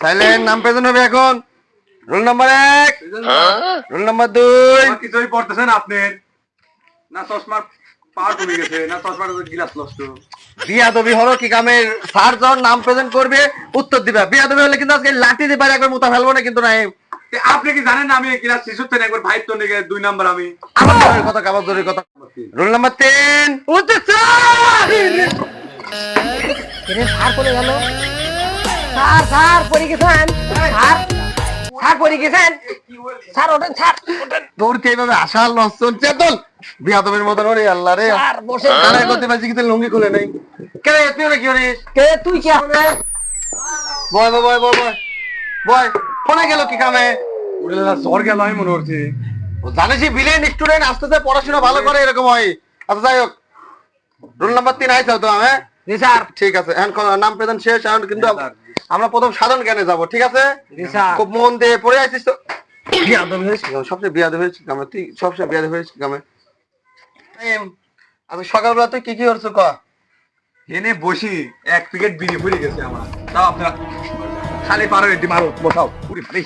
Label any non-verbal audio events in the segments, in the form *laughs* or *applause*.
Silent নাম present হবে এখন। রোল নাম্বার এক। রোল নাম্বার দুই। কিছুই পড়তেছেন আপনার। না চশমার পার কমে গেছে না চশমার গিলাস নষ্ট বিয়াদবি হলো কি কামের স্যার যখন নাম প্রেজেন্ট করবে উত্তর দিবে। বিয়াদবি হলে কিন্তু আজকে লাঠি দিয়ে পারে একবার মুতা ফেলব না কিন্তু আপনি কি জানেন আমি ক্লাস একবার তো নিয়ে দুই নাম্বার আমি? কথা কাবার জোরের কথা। রোল নাম্বার তিন। উত্তর এরে স্যার কোনে গেল। স্যার স্যার পড়ে গেছেন? স্যার স্যার পড়ে গেছেন? স্যার ওঠেন স্যার ওঠেন। দৌড়তে এইভাবে বিয়াদবের মতন ওরে আল্লাহ রে। স্যার বসে দাঁড়ায় করতে পারছি কিন্তু লুঙ্গি খুলে নেই। কে রে তুই ওরা? কি করিস কে তুই কি হবে বয় বয় বয় বয় বয়। ফোনে গেল কি কামে? জ্বর গেল আমি মনে করছি। জানিস বিলেন স্টুডেন্ট আস্তে আস্তে পড়াশোনা ভালো করে এরকম হয়। আচ্ছা যাই হোক। রোল নাম্বার তিন আইসাও তো আমি জি স্যার। ঠিক আছে এখন নাম প্রদান শেষ এখন কিন্তু আমরা প্রথম সাধারণ জ্ঞানে যাব ঠিক আছে? খুব মন দিয়ে পড়ে আসিস তো। বিয়াদব সবচেয়ে বিয়াদব হয়েছিস কেমন? তুই সবচেয়ে বিয়াদব হয়েছিস কেমন? এম, আমি সকালবেলা তুই কি কি করছ ক? এনে বসি এক প্যাকেট বিড়ি ফুরে গেছে আমার। তাও আপনার। খালি পারো এটি মারো বসাও। পুরি ফারি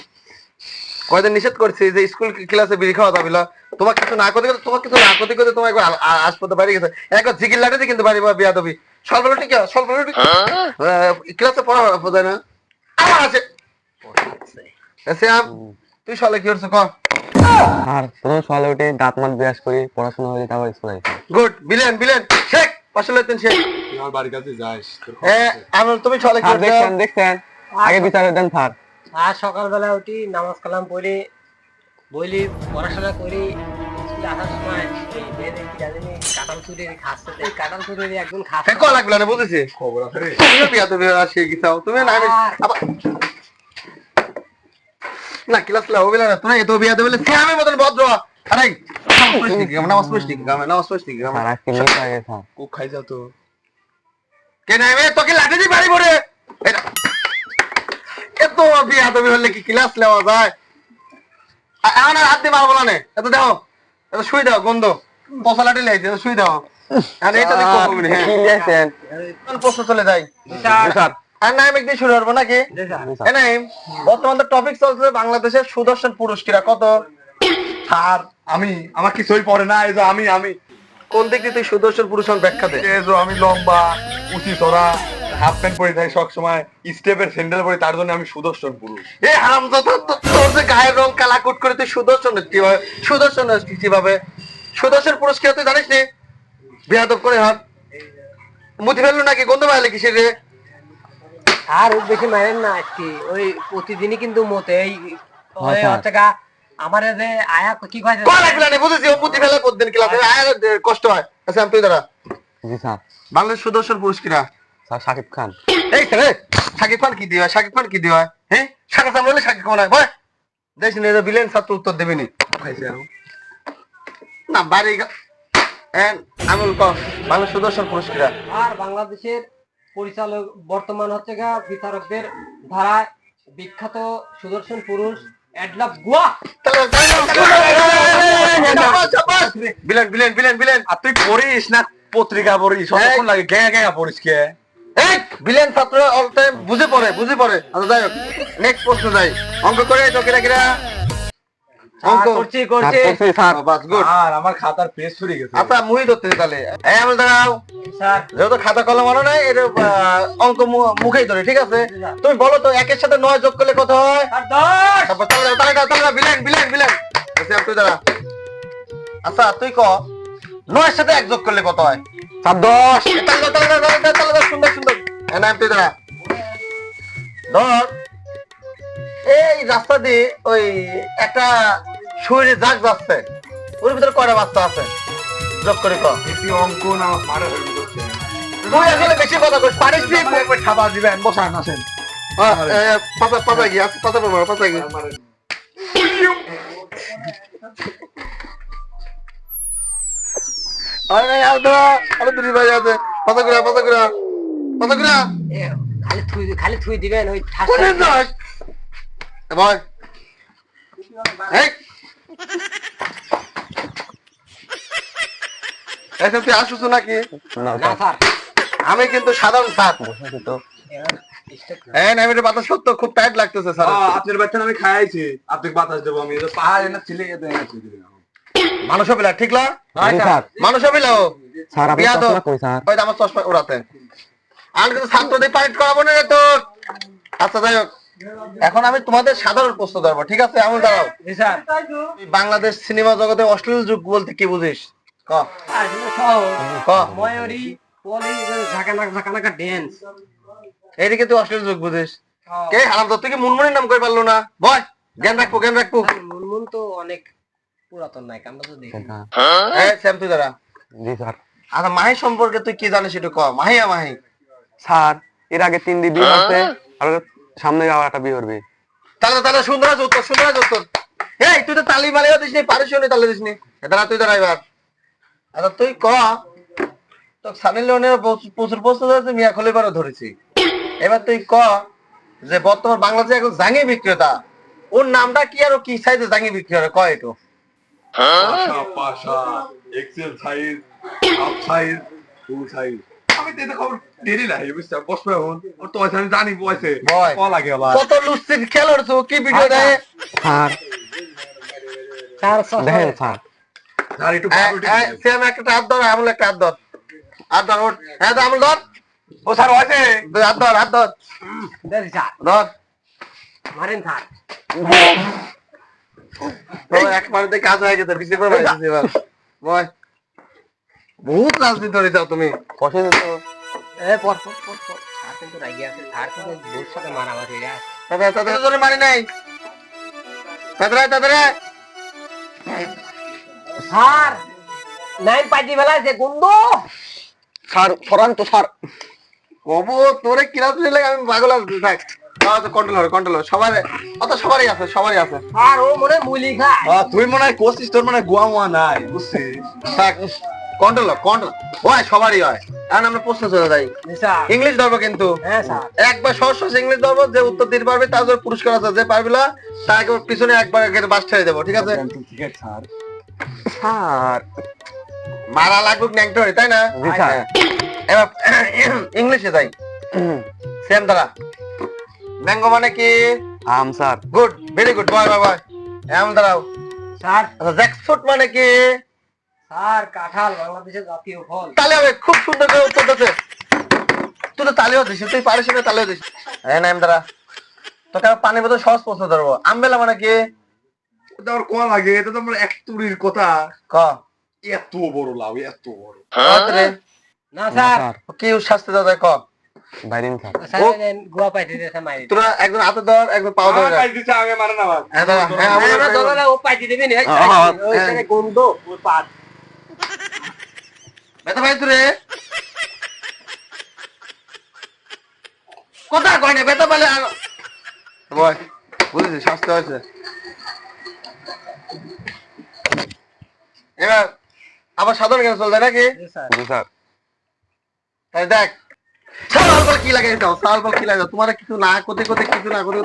কয়দিন নিষেধ করছি যে স্কুল ক্লাসে বিড়ি খাওয়া যাবে না। তোমার কিছু না করতে তোমার কিছু না করতে করতে তোমার একবার আ- আ- আসপদে বাড়ি গেছে। একবার জিকির লাগাতে কিন্তু বাড়ি বিয়া দেবি ঠিক ক্লাসে পড়া না। আমার আছে শ্যাম তুই কি করছ ক? আর উঠে দাঁত মাত ব্রাশ করি পড়াশোনা হয়ে তারপর স্কুল গুড বিলেন বিলেন শেখ আসলে তিন শেখ। আমার বাড়ির কাছে যাস তোর এ, তুমি সকালে কি করছ? দেখছেন দেখছেন। আগে বিচার দেন স্যার। আর সকালবেলা উঠি নামাজ কালাম পড়ি বলি পড়াশোনা করি স্কুলে আসার সময় কি কাটাল কাটাল একজন না খবর আছে তুমিও বিয়া তুমি না আমি না ক্লাস না তুমি এত বিয়া মতন ভদ্র। আরে নামাজ নামাজ খাই যাও তো। নাই মে তোকে লাঠি দি বাড়ি পড়ে এটা- এত বিয়া হলে কি ক্লাস নেওয়া যায়? এখন আর হাত দিয়ে মারবো না এত দেখো এত শুয়ে দাও গন্ধ। লাইছে শুই দাও। আর এটা দেখো কমবে হ্যাঁ কোন প্রশ্ন চলে যায়? স্যার। আর নাইম একদিন শুরু করব নাকি? এ নাইম বর্তমান তো টপিক চলছে বাংলাদেশের সুদর্শন পুরস্কার কত? স্যার আমি আমার কিছুই পড়ে না এই যে আমি আমি। কোন দিক দিয়ে তুই সুদর্শন পুরুষন ব্যাখ্যা দে? এই যে আমি লম্বা উঁচি চড়া হাফ প্যান্ট পরে থাকি সব সময় স্টেপের স্যান্ডেল পরে তার জন্য আমি সুদর্শন পুরুষ। এ তোর যে গায়ের রং কালাকুট করে তুই সুদর্শন সুদর্শন কীভাবে? সুদর্শন পুরস্কার তুই জানিস নি? বিয়াদব করে হাত। মুতি ফেলল নাকি? গন্ধ পাইলে কিসের রে? আর বেশি মারেন না আজকে। ওই প্রতিদিনই কিন্তু মতে এই ওই আচ্ছা। হচ্ছে গা আমার যে আয়া কি কয় যে- কল লাগবে না? বুঝেছি ও মুতি ফেলে প্রতিদিন ক্লাসে আয় কষ্ট হয়। আচ্ছা আমি তুই দাঁড়া। জি স্যার। বাংলাদেশ সুদর্শন পুরস্কার। স্যার শাকিব খান। এই ছেলে সাকিব খান কি দিওয়া? সাকিব খান কি দিওয়া? হ্যাঁ? সাকা সামলালে সাকিব খান হয়। বয়। দেশ বিলেন ছাত্র উত্তর দেবেনি। খাইছে না বাড়ি এন, বাংলা সুদর্শন পুরস্কার। আর বাংলাদেশের পরিচালক বর্তমান হচ্ছে গা বিচারকদের ধারায় বিখ্যাত সুদর্শন পুরুষ অ্যাডলাভ গুয়া। বিলেন বিলেন বিলেন বিলেন। আর তুই পড়িস না? পত্রিকা পড়িস কতক্ষণ লাগে গ্যাঁ গ্যাঁ পড়িস কে? বিলেন ছাত্র অল টাইম বুঝে পড়ে বুঝে পড়ে। আচ্ছা যাই হোক নেক্সট প্রশ্ন যাই। অঙ্ক করে তো কিরা কিরা করছি করছি। করছি স্যার। বাস গুড। আর আমার খাতার পেজ ছুরি গেছে। আচ্ছা মুহি ধরতে তাহলে। এই আমি দাঁড়াও। স্যার। যেহেতু খাতা কলম আনো নাই এর অঙ্ক মুখেই ধরে ঠিক আছে? তুমি বলো তো একের সাথে নয় যোগ করলে কত হয়? আর দশ। তারপর তাহলে তাহলে তাহলে বিলেন বিলেন বিলেন আচ্ছা তুই দাঁড়া। আচ্ছা তুই ক? নয়ের সাথে এক যোগ করলে কত হয়? স্যার দশ। তাহলে তাহলে তাহলে সুন্দর সুন্দর। তুই দাঁড়া। ধর। এই রাস্তা দিয়ে ওই একটা শরীরে জাগ যাচ্ছে ওর ভিতরে কয়টা বাচ্চা আছে? যোগ করে ক অঙ্ক না তুই আসলে বেশি কথা কইস পারিস তুই খাবার দিবেন বসান আসেন। পাতা পাতা গিয়ে পাতা পাবো পাতা গিয়ে। আরে নাই আরে দুই ভাই আছে। পাতা করে পাতা করে পাতা করে খালি থুই খালি থুই দিবেন ওই ঠাস কোনে যাস এ ভাই এই এসে তুই আসুস নাকি? না না স্যার আমি কিন্তু সাধারণ স্যার। তো হ্যাঁ নাইমের বাতাস সত্য খুব টাইট লাগতেছে স্যার। আপনার বাচ্চা আমি খাইছি আপনি বাতাস দেবো আমি। পাহাড় এনে ছিলে এতে। মানুষ বিলা ঠিক না? মানুষ ও। স্যার আপনি চশমা কই স্যার? ওই আমার চশমা ওড়াতে। আমি কিন্তু ছাত্রদের পাইট করাবো না তো আচ্ছা যাই হোক। এখন আমি তোমাদের সাধারণ প্রশ্ন ধরবো ঠিক আছে? আমি দাঁড়াও। জি স্যার। তুই বাংলাদেশ সিনেমা জগতে অশ্লীল যুগ বলতে কি বুঝিস? ক। আর এগুলো সহজ। ক। ময়ূরী পলি ঝাঁকানা ঝাঁকানাকা ড্যান্স এইদিকে তুই অশ্লীল যুগ বুঝিস। কে হারাম তো তুই কি মুনমুনির নাম করে পারল না? বয় জ্ঞান রাখব জ্ঞান রাখব। মুনমুন তো অনেক পুরাতন নায়ক আমরা তো দেখি। হ্যাঁ। হ্যাঁ তুই দাঁড়া। জি স্যার। আচ্ছা মাহি সম্পর্কে তুই কি জানিস একটু ক? মাহিয়া মাহি? স্যার এর আগে তিন দিন বিয়ে আছে আর সামনে আবার একটা বিয়ে করবে। তাহলে তাহলে সুন্দর উত্তর সুন্দর উত্তর এই তুই তো তালি মালিও দিস নি পারিসও নি তালে দিস নি দাঁড়া তুই দাঁড়া এবার। আচ্ছা তুই ক? তো সানি লিওনের প্রচুর- প্রশ্ন হয়েছে মিয়া খলিবারও ধরেছি। এবার তুই ক? যে বর্তমান বাংলাদেশে এখন জাঙ্গি বিক্রেতা। ওর নামটা কি আর কি সাইজে জাঙ্গি বিক্রি করে? কয় একটু। পাশা পাশা XL size up size full size আমি তো খবর দেরি নাই বুঝছ? বসবে এখন। ওর তো আমি জানি বয়সে। বয়। ক আবার। কত লুচ্ছির খেল কি ভিডিও দেয়? স্যার। তার দেখেন স্যার। আর একটু এই, ভালো ঠিক এই, শ্যাম একটা হাত ধর আমল একটা হাত ধর। হাত ধর ওঠ। হ্যাঁ আমল ধর। ও স্যার হয়েছে হাত ধর হাত ধর। দেখি স্যার। ধর। মারেন স্যার। তো এক কাজ হয়ে গেছে করে বয়। বহুত রাজনীতি করে যাও তুমি। পছন্দ তো এ পর পর পর পর স্যার কিন্তু রাগি আছে। কিন্তু সাথে মারামারি রে তাদের তাদের জন্য মারি নাই। তাদের তাদের স্যার নাইন পাইটি বেলা আছে গুন্ড স্যার সরান তো স্যার কবু তোরে কিরাত দিলে আমি পাগল আসছি থাক কন্ট্রোল হবে কন্ট্রোল হবে সবার অত সবারই আছে সবারই আছে। আর ও মনে হয় মুলি আহ, তুই মনে হয় কোচিস তোর মানে গোয়া মোয়া নাই বুঝছিস থাক কন্ট্রোল কন্ট্রোল হয় সবারই হয়। এখন আমরা প্রশ্ন চলে যাই। ইংলিশ ধরবো কিন্তু। হ্যাঁ একবার সহজ ইংলিশ ধরবো যে উত্তর দিতে পারবে তার জন্য পুরস্কার আছে যে পারবে না তাকে পিছনে একবার বাস ছেড়ে দেবো ঠিক আছে? স্যার মারা লাগবে ন্যাংটো হয়ে, তাই না? হ্যাঁ। এবার ইংলিশে যাই। সেম দ্বারা ম্যাঙ্গো মানে কি? আম sir. Good very good boy boy boy এমন দাঁড়াও স্যার। আচ্ছা জ্যাকফ্রুট মানে কি? স্যার কাঁঠাল বাংলাদেশের জাতীয় ফল। তালে হবে খুব সুন্দর করে উত্তর দিতে। তুই তো তালিও দিস তুই পারিস না তালিও দিস। হ্যাঁ নাম দাঁড়া তোকে পানি বোতল সহজ প্রশ্ন ধরবো। আমবেলা মানে কি? আমার ক লাগে এটা তো আমার এক তুরির কথা। ক? এত বড় লাভ এত বড়। না স্যার। কি শাস্তি দাও ক? Byron sir. গোয়া পাইতে মারি তোরা একজন হাতে ধর একজন পাও ধর। আগে মারে না হ্যাঁ হ্যাঁ আমরা দলালে ও পাইতে দিবি হ্যাঁ, গন্ধ ওই পাত। ব্যথা পাইছো রে? কথা কয় না ব্যথা পেলে আর বয় বুঝেছি শাস্তি হয়েছে। এবার আবার সাধারণ জ্ঞান চলবে নাকি? স্যার। তাই দেখ সাল কি লাগে? সাল কি লাগে? তোমার কিছু না করতে করতে কিছু না করতে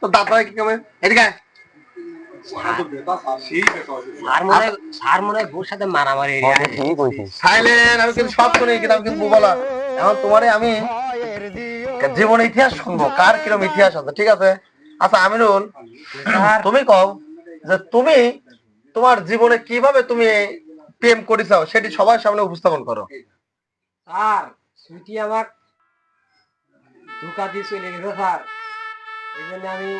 তো দাঁত হয় কি কমে এদিকে আমি আমি জীবনে ইতিহাস শুনব কার কিরম ইতিহাস আছে ঠিক আছে? আচ্ছা আমিরুল তুমি কও যে তুমি তোমার জীবনে কীভাবে তুমি প্রেম করেছ সেটি সবার সামনে উপস্থাপন করো। স্যার সুইটি আমার ধোকা দিয়ে চলে গেছে স্যার। এই জন্য আমি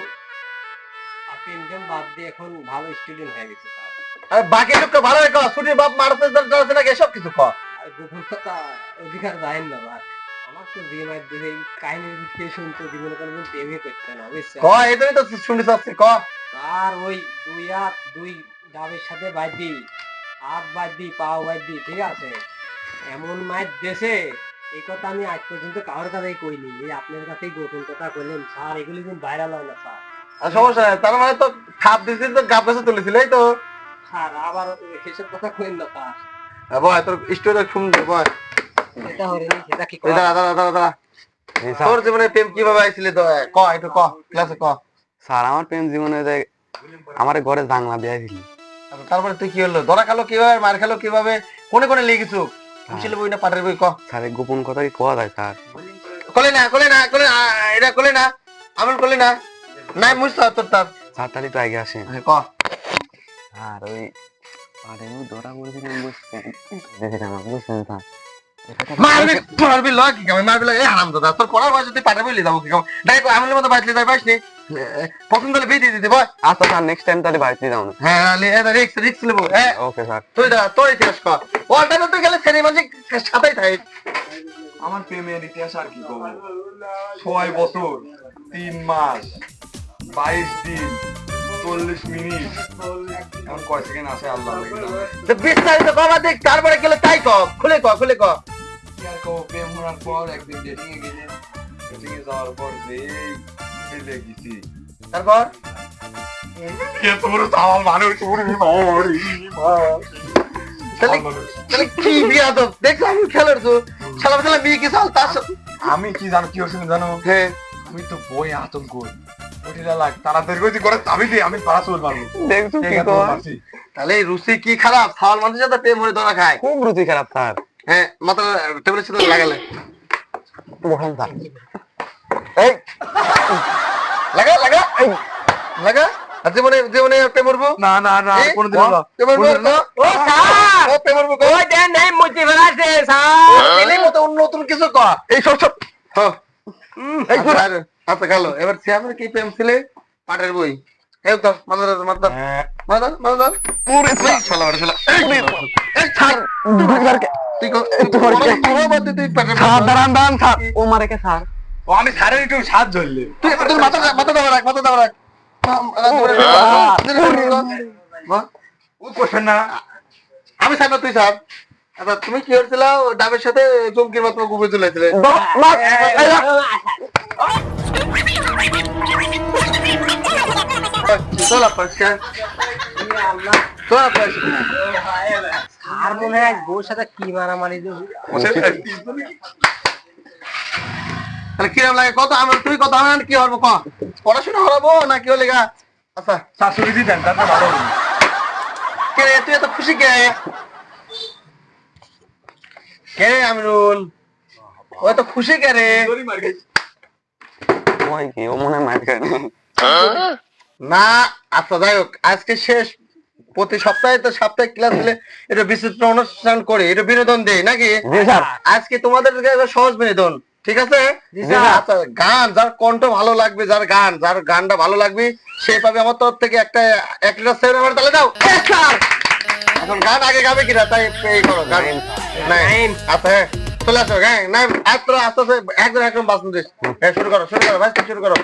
প্রেম বাদ দিয়ে এখন ভালো স্টুডেন্ট হয়ে গেছি স্যার আর বাকি লোককে ভালো রেখো ছুটির বাপ মারতে যাচ্ছে নাকি এসব কিছু কর? গোপন কথা অধিকার না ভাই। আমার তো বিয়ে মায়ের দেখে এই কাহিনীর দিকে শুনতো জীবনে কোনোদিন করতে না বুঝছেন? ক এটাই তো শুনতে চাচ্ছি ক আর ওই দুই হাত দুই ডাবের সাথে বাদ হাত পাও ঠিক আছে? এমন মায়ের দেশে এই কথা আমি আজ পর্যন্ত কারোর কাছেই কইনি। এই আপনার কাছেই গোপন কথা কইলেন স্যার এগুলি কিন্তু ভাইরাল হয় না স্যার। সমস্যা নাই তার মানে তো খাপ দিয়েছিল তো গাপ গাছে তুলেছিল এই তো। স্যার আবার সেসব কথা কইন না স্যার বয় তোর স্টোরি বয়। এটা কি এই করা? দাঁড়া দাঁড়া দাঁড়া দাঁড়া। তোর জীবনে প্রেম কীভাবে আইছিল তো? ক একটু ক ক্লাসে ক। স্যার আমার প্রেম জীবনে আমার ঘরে জাংলা দেয়া দিল আচ্ছা, তারপরে তুই কি হলো? ধরা খালো কীভাবে মার খালো কীভাবে? কোনে কোনে লিখিছু মিছিল বই না পাটের বই ক। স্যার গোপন কথা কি কোয়া যায় স্যার? কলে না কলে না কলে না এটা কলে না আমার কলে না। নাই মুস্তা তোর তার তাহলে একটু আগে হ্যাঁ, ক। আর ওই আমি ধরা পড়েছিলাম বুঝছেন দেখেছিলাম আপনি বুঝছেন স্যার মারবি মারবি লয় কি কামে মারবি লয়। এই হারাম দাদা তোর পড়ার বয়সে তুই পাঠাবি যাব কি কামে। ডাই আমার মতো বাইতলি তাই পাইস নি? পছন্দ হলে বিয়ে দিয়ে দিতে বল আচ্ছা স্যার নেক্সট টাইম তাহলে বাড়িতে যাও না। হ্যাঁ আলে এটা রিক্স রিক্স নেব হ্যাঁ ওকে স্যার তুই দা তোর ইতিহাস কর টাইমে তুই গেলে ছেলে মানুষ সাথেই থাকে আমার প্রেমের ইতিহাস আর কি বলব ছয় বছর তিন মাস। বাইশ দিন চল্লিশ মিনিট। এখন কয় সেকেন্ড আছে আল্লাহ বিস্তারিত বাবা দেখ তারপরে গেলে তাই ক খুলে ক খুলে ক কি আর কব, প্রেম হওয়ার পর একদিন ডেটিং এ গেলে ডেটিং এ যাওয়ার পর যে ফেলে গেছি। তারপর? কে তোর মানুষ ওরে মারি তাহলে তাহলে কি বিয়া তো দেখছ আমি খেলার তো। শালা শালা বিয়ে কি সাল তার সাথে- আমি কি জানো কি জানো? হ্যাঁ। আমি তো বই আতঙ্ক। উঠিলা লাগ তাড়াতাড়ি কইছি করে চাবি দিয়ে আমি পাড়া চল মারবো দেখছ কি ঠিক আছে, কর মারছি। তাহলে রুচি কি খারাপ খাওয়ার মানুষের সাথে প্রেম হয়ে ধরা খায় খুব রুচি খারাপ স্যার হ্যাঁ মাথা টেবিলের সাথে লাগালে বসেন স্যার এই লাগা লাগা এই লাগা আর জীবনে জীবনে প্রেম মরবো না না না এই, কোনোদিন না প্রেম মরবো ও স্যার ও প্রেম মরবো ওই দেন নেই মুচি ফেলাছে স্যার এর মতো নতুন কিছু কর এই সব সব হ্যাঁ এই আর- আচ্ছা এবার শ্যামের কি ছিলে? পাটের বই। এই তো মাদার মাদার হ্যাঁ, মাদার মাদার পুরো তুই শালা বাড়ি শালা। এই এই ছাড়। তুই কো তুই তোর বাদ দে তুই পাটের বই। দাঁড়ান দাঁড়ান স্যার ও মারে কে স্যার ও আমি সারের একটু সাত জ্বললে তুই তোর মাথা মাথা দাও রাখ মাথা দাও রাখ। ও কোশ্চেন না। আমি তুই স্যার আচ্ছা তুমি কি হচ্ছিল ডাবের সাথে চমকির মাত্র গুবে চলেছিলে। চল পরিষ্কার চল পরিষ্কার আর মনে হয় বউর সাথে কি মারামারি দেবো তাহলে কিরম লাগে? কত আমার তুই কত আমার কি হব? ক? পড়াশোনা হরাবো না কি হলে আচ্ছা শাশুড়ি দিতেন তারপর ভালো কে তুই এত খুশি কে? কে রে আমিরুল? ও এত খুশি কে রে। ওই কি ও মনে মার খায় না। আচ্ছা যাই হোক আজকে শেষ। প্রতি সপ্তাহে তো সাপ্তাহিক ক্লাস দিলে এটা বিচিত্র অনুষ্ঠান করে এটা বিনোদন দেই নাকি? আজকে তোমাদের সহজ বিনোদন ঠিক আছে? আচ্ছা গান যার কণ্ঠ ভালো লাগবে যার গান যার গানটা ভালো লাগবে সে পাবে আমার তরফ থেকে একটা এক লিটার সেভেন তাহলে দাও! এখন গান আগে গাবে কিনা তাই এই করো গান। নাইন। আচ্ছা হ্যাঁ। চলে আসো হ্যাঁ। নাইন আস্তে আস্তে আস্তে একদম একদম বাস দিস হ্যাঁ শুরু করো শুরু করো ভাই শুরু করো।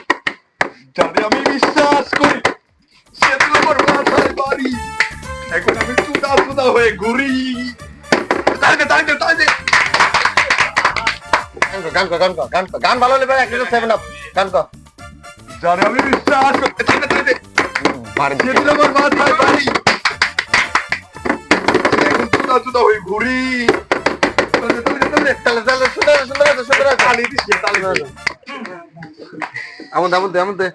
আমি বিশ্বাস করি সে তো আমার মাথায় বাড়ি। এখন আমি চুদা চুদা হয়ে ঘুরি। তাই দে তাই দে তাই দে গান কর গান কর গান কর। গান গান ভালো হলে এক লিটার সেভেন আপ গান কর। যারে আমি বিশ্বাস করি তাই দে তাই দে আমার মাথায় বাড়ি। তাহলে তাহলে তালি দিস রে। আমন আমন দে আমন দে।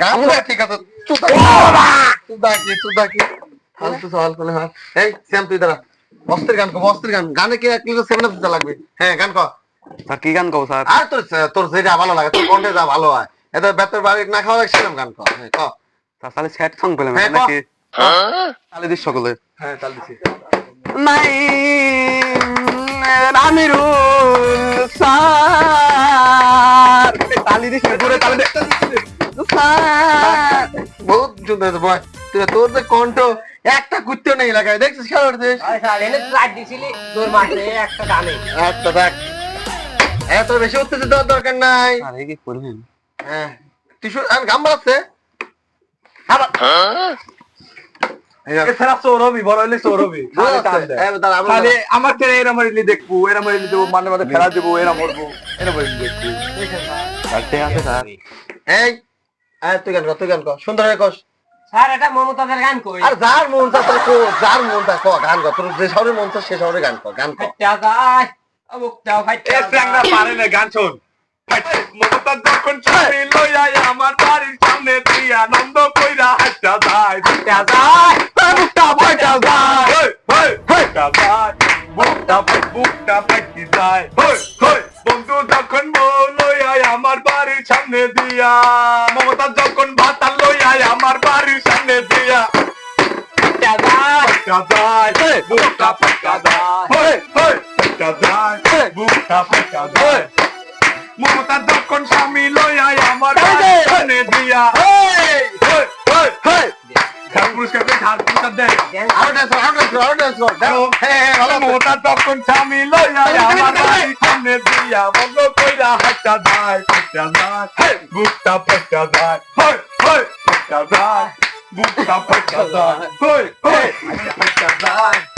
গান ঠিক আছে। কি? কি ফালতু সওয়াল করে হ্যাঁ এই শ্যাম তুই দাঁড়া। অস্থির গান কি এক সেভেন আপ লাগবে? হ্যাঁ গান কর স্যার কি গান স্যার? আর তোর তোর যেটা ভালো লাগে তোর কণ্ঠে যা ভালো হয়। এটা বেতর বাড়ি না খাওয়া লাগে সেরকম গান কর হ্যাঁ কর স্যার তাহলে স্যাড সং পেলাম হ্যাঁ, নাকি? তাহলে দিস সকলে। হ্যাঁ তালি দিছি। নাই আমিরুল স্যার তালি দিস ঘুরে তালি দে স্যার বহুত সুন্দর বয় তুই তোর যে কণ্ঠ একটা কুত্তেও নেই লাগায় দেখছিস খেলা উঠছিস আরে স্যার এনে লাইট দিছিলি তোর মাঠে একটা গানে আচ্ছা দেখ এত বেশি উত্তেজিত হওয়ার দরকার নাই আরে কি করবেন হ্যাঁ টিস্যু গাম বাড়াচ্ছে এছাড়া সৌরভি বড় হইলে সৌরভি ভালো *laughs* খালি টান আছে। দেয়। এই দাঁড়া, আবার খালি দাঁড়া। আমার ছেলে এরা মারিলি দেখব এরা মারিলি দেবো মানে মাঝে ফেলা দেবো এরা মরবো এরা মারিলি দেখব। স্যার ঠিক আছে স্যার। এই এই, তুই গান কর তুই গান কর। সুন্দর হয়ে কর স্যার এটা মমতাজের গান কই? আর যার মন চা কো যার মন চা কর গান কর। তোর যে শহরে মন চা সে শহরে গান কর গান কর। যায় অমুকটাও ফাইটা এ স্যাংরা পারে না গান শোন। মমতা যখন ছবি লইয়া আমার বাড়ির সামনে তুই আনন্দ কইরা হাসটা যায় হাসটা যায় বুকটা ফাটা যায়। ফাটা যায় বুকটা বুকটা ফাটি যায়। বন্ধু যখন বউ লইয়া আমার বাড়ির সামনে দিয়া মমতা যখন ভাতা লইয়া আমার বাড়ির সামনে দিয়া। ফাটা যায় বুকটা ফাটা যায়। ফাটা যায় বুকটা ফাটা যায়। মমতা যখন স্বামী লইয়াই আমার। কানে দিয়া। পুরস্কার করে ঝাড় পুরস্কার দেয়। মমতা যখন স্বামী লইয়াই আমার কানে দিয়া। বন্ধ কইরা হাঁটা যায়। ফাটা যায়। বুকটা ফাটা যায়। বুকটা যায় ফাটা যায়।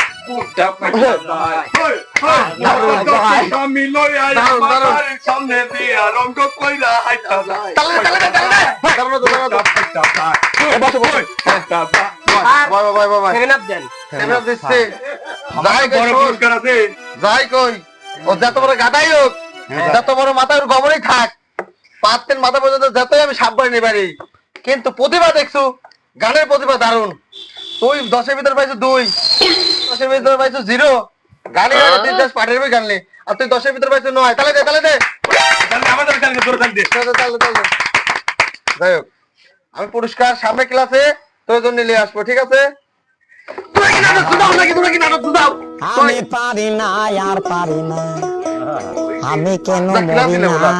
যাই কই। ও যত বড় গাদাই হোক যত বড় মাথার গবরই থাক পাঁচটেন মাথা পর্যন্ত যতই আমি সাবধানে নিয়ে পারি কিন্তু প্রতিভা দেখছ গানের প্রতিভা দারুণ তুই দশের ভিতরে পাইছো দুই। দশের ভিতরে পাইছো জিরো। গানে গানে তুই জাস্ট পাটের বই গানলি আর তুই দশের ভিতরে পাইছো নয়। তাহলে দে তাহলে দে। তাহলে আমাদের দে, তাহলে তাহলে যাই হোক আমি পুরস্কার সামনে ক্লাসে তোর জন্য নিয়ে আসব ঠিক আছে? আমি পারি না আর পারি না। আমি কেন মরি না।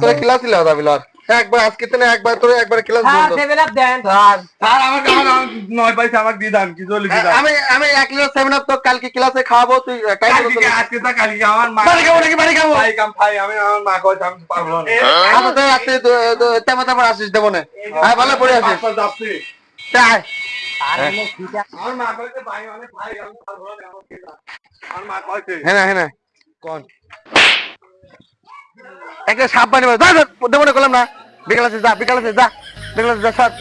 তোরা ক্লাস নিলে দাবি লর একবার আজকে তেনে একবার তোর একবার ক্লাস হ্যাঁ বন্ধ সেভেন আপ দেন। স্যার স্যার আমাকে আমার আমার নয় পয়সা আমাকে দিয়ে দেন কি জলি দিয়ে দেন। আমি আমি এক লিটার সেভেন আপ তো কালকে ক্লাসে খাওয়াবো তুই টাইম আজকে তা কালকে আমার মা বাড়ি খাব নাকি বাড়ি খাব? ভাই কাম ভাই আমি আমার মা কইছে আমি পারব না। আচ্ছা তুই রাত্রে তেমন তেমন আসিস দেবো না হ্যাঁ ভালো পড়ে আসিস। যাচ্ছি। তাই। আমার মা কইছে ভাই অনেক ভাই আমি পারব না আমার মা কইছে হ্যাঁ হ্যাঁ। না কোন? একটা সাপ বানিয়ে দেবো না করলাম না। বিকাল আছে, যা, বিকাল আছে, যা। বিকাল আছে, যা সাত